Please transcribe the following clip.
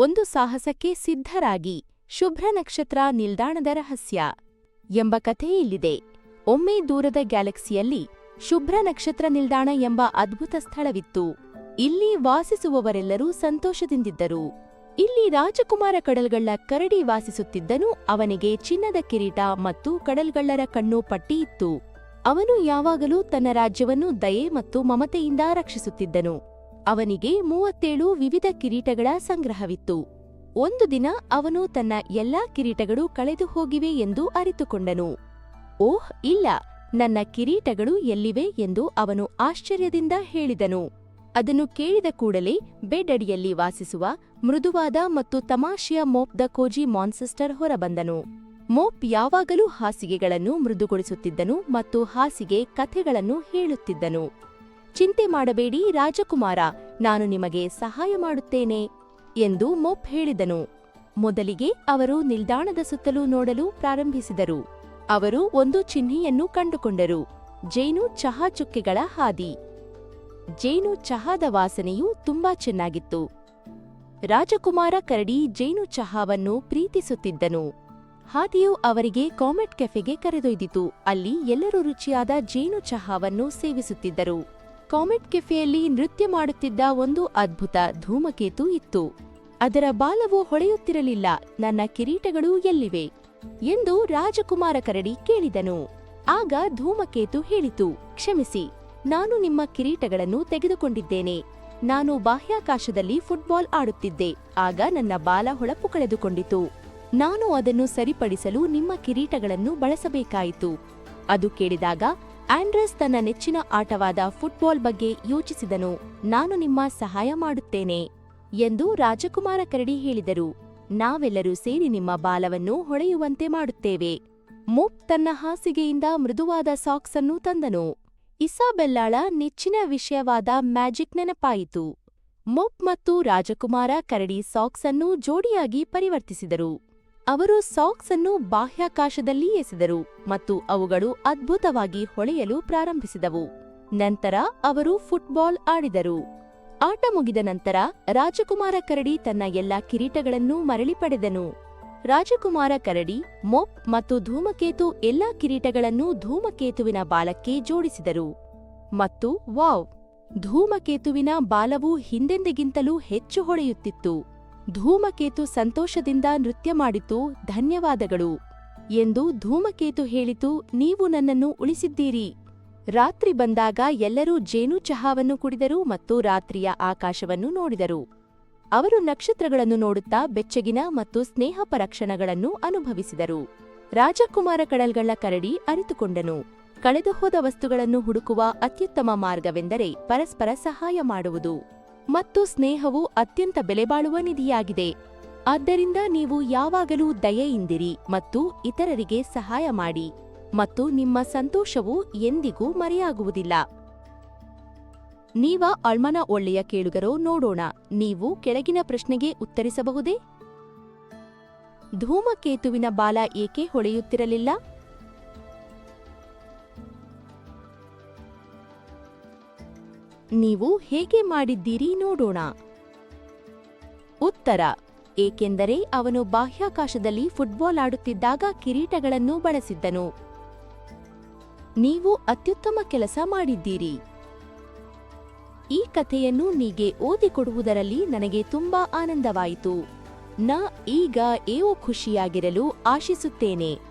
ಒಂದು ಸಾಹಸಕ್ಕೆ ಸಿದ್ಧರಾಗಿ ಶುಭ್ರ ನಕ್ಷತ್ರ ನಿಲ್ದಾಣದ ರಹಸ್ಯ ಎಂಬ ಕಥೆ ಇಲ್ಲಿದೆ. ಒಮ್ಮೆ ದೂರದ ಗ್ಯಾಲಕ್ಸಿಯಲ್ಲಿ ಶುಭ್ರ ನಕ್ಷತ್ರ ನಿಲ್ದಾಣ ಎಂಬ ಅದ್ಭುತ ಸ್ಥಳವಿತ್ತು. ಇಲ್ಲಿ ವಾಸಿಸುವವರೆಲ್ಲರೂ ಸಂತೋಷದಿಂದಿದ್ದರು. ಇಲ್ಲಿ ರಾಜಕುಮಾರ ಕಡಲ್ಗಳ್ಳ ಕರಡಿ ವಾಸಿಸುತ್ತಿದ್ದನು. ಅವನಿಗೆ ಚಿನ್ನದ ಕಿರೀಟ ಮತ್ತು ಕಡಲ್ಗಳ್ಳರ ಕಣ್ಣು ಪಟ್ಟಿ ಇತ್ತು. ಅವನು ಯಾವಾಗಲೂ ತನ್ನ ರಾಜ್ಯವನ್ನು ದಯೆ ಮತ್ತು ಮಮತೆಯಿಂದ ರಕ್ಷಿಸುತ್ತಿದ್ದನು. ಅವನಿಗೆ ಮೂವತ್ತೇಳು ವಿವಿಧ ಕಿರೀಟಗಳ ಸಂಗ್ರಹವಿತ್ತು. ಒಂದು ದಿನ ಅವನು ತನ್ನ ಎಲ್ಲಾ ಕಿರೀಟಗಳು ಕಳೆದು ಹೋಗಿವೆ ಎಂದು ಅರಿತುಕೊಂಡನು. ಓಹ್, ಇಲ್ಲ, ನನ್ನ ಕಿರೀಟಗಳು ಎಲ್ಲಿವೆ ಎಂದು ಅವನು ಆಶ್ಚರ್ಯದಿಂದ ಹೇಳಿದನು. ಅದನ್ನು ಕೇಳಿದ ಕೂಡಲೇ ಬೆಡ್ ಅಡಿಯಲ್ಲಿ ವಾಸಿಸುವ ಮೃದುವಾದ ಮತ್ತು ತಮಾಷೆಯ ಮೋಪ್ ದ ಕೋಜಿ ಮಾನ್ಸೆಸ್ಟರ್ ಹೊರಬಂದನು. ಮೋಪ್ ಯಾವಾಗಲೂ ಹಾಸಿಗೆಗಳನ್ನು ಮೃದುಗೊಳಿಸುತ್ತಿದ್ದನು ಮತ್ತು ಹಾಸಿಗೆ ಕಥೆಗಳನ್ನು ಹೇಳುತ್ತಿದ್ದನು. ಚಿಂತೆ ಮಾಡಬೇಡಿ ರಾಜಕುಮಾರ, ನಾನು ನಿಮಗೆ ಸಹಾಯ ಮಾಡುತ್ತೇನೆ ಎಂದು ಮೊಪ್ ಹೇಳಿದನು. ಮೊದಲಿಗೆ ಅವರು ನಿಲ್ದಾಣದ ಸುತ್ತಲೂ ನೋಡಲು ಪ್ರಾರಂಭಿಸಿದರು. ಅವರು ಒಂದು ಚಿಹ್ನೆಯನ್ನು ಕಂಡುಕೊಂಡರು. ಜೇನು ಚಹಾ ಚುಕ್ಕೆಗಳ ಹಾದಿ. ಜೇನು ಚಹಾದ ವಾಸನೆಯು ತುಂಬಾ ಚೆನ್ನಾಗಿತ್ತು. ರಾಜಕುಮಾರ ಕರಡಿ ಜೇನು ಚಹಾವನ್ನು ಪ್ರೀತಿಸುತ್ತಿದ್ದನು. ಹಾದಿಯು ಅವರಿಗೆ ಕಾಮೆಟ್ ಕೆಫೆಗೆ ಕರೆದೊಯ್ದಿತು. ಅಲ್ಲಿ ಎಲ್ಲರೂ ರುಚಿಯಾದ ಜೇನು ಚಹಾವನ್ನು ಸೇವಿಸುತ್ತಿದ್ದರು. ಕಾಮೆಟ್ ಕೆಫೆಯಲ್ಲಿ ನೃತ್ಯ ಮಾಡುತ್ತಿದ್ದ ಒಂದು ಅದ್ಭುತ ಧೂಮಕೇತು ಇತ್ತು. ಅದರ ಬಾಲವು ಹೊಳೆಯುತ್ತಿರಲಿಲ್ಲ. ನನ್ನ ಕಿರೀಟಗಳು ಎಲ್ಲಿವೆ? ಎಂದು ರಾಜಕುಮಾರ ಕರಡಿ ಕೇಳಿದನು. ಆಗ ಧೂಮಕೇತು ಹೇಳಿತು, ಕ್ಷಮಿಸಿ, ನಾನು ನಿಮ್ಮ ಕಿರೀಟಗಳನ್ನು ತೆಗೆದುಕೊಂಡಿದ್ದೇನೆ. ನಾನು ಬಾಹ್ಯಾಕಾಶದಲ್ಲಿ ಫುಟ್ಬಾಲ್ ಆಡುತ್ತಿದ್ದೆ. ಆಗ ನನ್ನ ಬಾಲ ಹೊಳಪು ಕಳೆದುಕೊಂಡಿತು. ನಾನು ಅದನ್ನು ಸರಿಪಡಿಸಲು ನಿಮ್ಮ ಕಿರೀಟಗಳನ್ನು ಬಳಸಬೇಕಾಯಿತು ಅದು ಕೇಳಿದಾಗ ಆಂಡ್ರೆಸ್ ತನ್ನ ನೆಚ್ಚಿನ ಆಟವಾದ ಫುಟ್ಬಾಲ್ ಬಗ್ಗೆ ಯೋಚಿಸಿದನು. ನಾನು ನಿಮ್ಮ ಸಹಾಯ ಮಾಡುತ್ತೇನೆ ಎಂದು ರಾಜಕುಮಾರ ಕರಡಿ ಹೇಳಿದರು. ನಾವೆಲ್ಲರೂ ಸೇರಿ ನಿಮ್ಮ ಬಾಲವನ್ನು ಹೊಳೆಯುವಂತೆ ಮಾಡುತ್ತೇವೆ. ಮುಪ್ ತನ್ನ ಹಾಸಿಗೆಯಿಂದ ಮೃದುವಾದ ಸಾಕ್ಸ್ ಅನ್ನು ತಂದನು. ಇಸಾಬೆಲ್ಲಾಳ ನೆಚ್ಚಿನ ವಿಷಯವಾದ ಮ್ಯಾಜಿಕ್ ನೆನಪಾಯಿತು. ಮುಪ್ ಮತ್ತು ರಾಜಕುಮಾರ ಕರಡಿ ಸಾಕ್ಸ್ ಅನ್ನು ಜೋಡಿಯಾಗಿ ಪರಿವರ್ತಿಸಿದರು. ಅವರು ಸಾಕ್ಸ್ ಅನ್ನು ಬಾಹ್ಯಾಕಾಶದಲ್ಲಿ ಎಸೆದರು ಮತ್ತು ಅವುಗಳು ಅದ್ಭುತವಾಗಿ ಹೊಳೆಯಲು ಪ್ರಾರಂಭಿಸಿದವು. ನಂತರ ಅವರು ಫುಟ್ಬಾಲ್ ಆಡಿದರು. ಆಟ ಮುಗಿದ ನಂತರ ರಾಜಕುಮಾರ ಕರಡಿ ತನ್ನ ಎಲ್ಲಾ ಕಿರೀಟಗಳನ್ನು ಮರಳಿ ಪಡೆದನು. ರಾಜಕುಮಾರ ಕರಡಿ, ಮೊಪ್ ಮತ್ತು ಧೂಮಕೇತು ಎಲ್ಲಾ ಕಿರೀಟಗಳನ್ನು ಧೂಮಕೇತುವಿನ ಬಾಲಕ್ಕೆ ಜೋಡಿಸಿದರು. ಮತ್ತು ವಾವ್! ಧೂಮಕೇತುವಿನ ಬಾಲವು ಹಿಂದೆಂದಿಗಿಂತಲೂ ಹೆಚ್ಚು ಹೊಳೆಯುತ್ತಿತ್ತು. ಧೂಮಕೇತು ಸಂತೋಷದಿಂದ ನೃತ್ಯ ಮಾಡಿತು, ಧನ್ಯವಾದಗಳು. ಎಂದು ಧೂಮಕೇತು ಹೇಳಿತು, ನೀವು ನನ್ನನ್ನು ಉಳಿಸಿದ್ದೀರಿ. ರಾತ್ರಿ ಬಂದಾಗ ಎಲ್ಲರೂ ಜೇನು ಚಹಾವನ್ನು ಕುಡಿದರು ಮತ್ತು ರಾತ್ರಿಯ ಆಕಾಶವನ್ನು ನೋಡಿದರು. ಅವರು ನಕ್ಷತ್ರಗಳನ್ನು ನೋಡುತ್ತಾ ಬೆಚ್ಚಗಿನ ಮತ್ತು ಸ್ನೇಹಪರ ಕ್ಷಣಗಳನ್ನು ಅನುಭವಿಸಿದರು. ರಾಜಕುಮಾರ ಕಡಲ್ಗಳ ಕರಡಿ ಅರಿತುಕೊಂಡನು. ಕಳೆದುಹೋದ ವಸ್ತುಗಳನ್ನು ಹುಡುಕುವ ಅತ್ಯುತ್ತಮ ಮಾರ್ಗವೆಂದರೆ ಪರಸ್ಪರ ಸಹಾಯ ಮಾಡುವುದು. ಮತ್ತು ಸ್ನೇಹವು ಅತ್ಯಂತ ಬೆಲೆಬಾಳುವ ನಿಧಿಯಾಗಿದೆ. ಆದ್ದರಿಂದ ನೀವು ಯಾವಾಗಲೂ ದಯೆಯಿಂದಿರಿ ಮತ್ತು ಇತರರಿಗೆ ಸಹಾಯ ಮಾಡಿ ಮತ್ತು ನಿಮ್ಮ ಸಂತೋಷವು ಎಂದಿಗೂ ಮರೆಯಾಗುವುದಿಲ್ಲ. ನೀವ ಅಳ್ಮನ ಒಳ್ಳೆಯ ಕೇಳುಗರೋ ನೋಡೋಣ, ನೀವು ಕೆಳಗಿನ ಪ್ರಶ್ನೆಗೆ ಉತ್ತರಿಸಬಹುದೇ? ಧೂಮಕೇತುವಿನ ಬಾಲ ಏಕೆ ಹೊಳೆಯುತ್ತಿರಲಿಲ್ಲ? ನೀವು ಹೇಗೆ ಮಾಡಿದ್ದೀರಿ ನೋಡೋಣ. ಉತ್ತರ, ಏಕೆಂದರೆ ಅವನು ಬಾಹ್ಯಾಕಾಶದಲ್ಲಿ ಫುಟ್ಬಾಲ್ ಆಡುತ್ತಿದ್ದಾಗ ಕಿರೀಟಗಳನ್ನು ಬಳಸಿದ್ದನು. ನೀವು ಅತ್ಯುತ್ತಮ ಕೆಲಸ ಮಾಡಿದ್ದೀರಿ. ಈ ಕಥೆಯನ್ನು ನೀಗೆ ಓದಿಕೊಡುವುದರಲ್ಲಿ ನನಗೆ ತುಂಬಾ ಆನಂದವಾಯಿತು. ನ ಈಗ ಏವೋ ಖುಷಿಯಾಗಿರಲು ಆಶಿಸುತ್ತೇನೆ.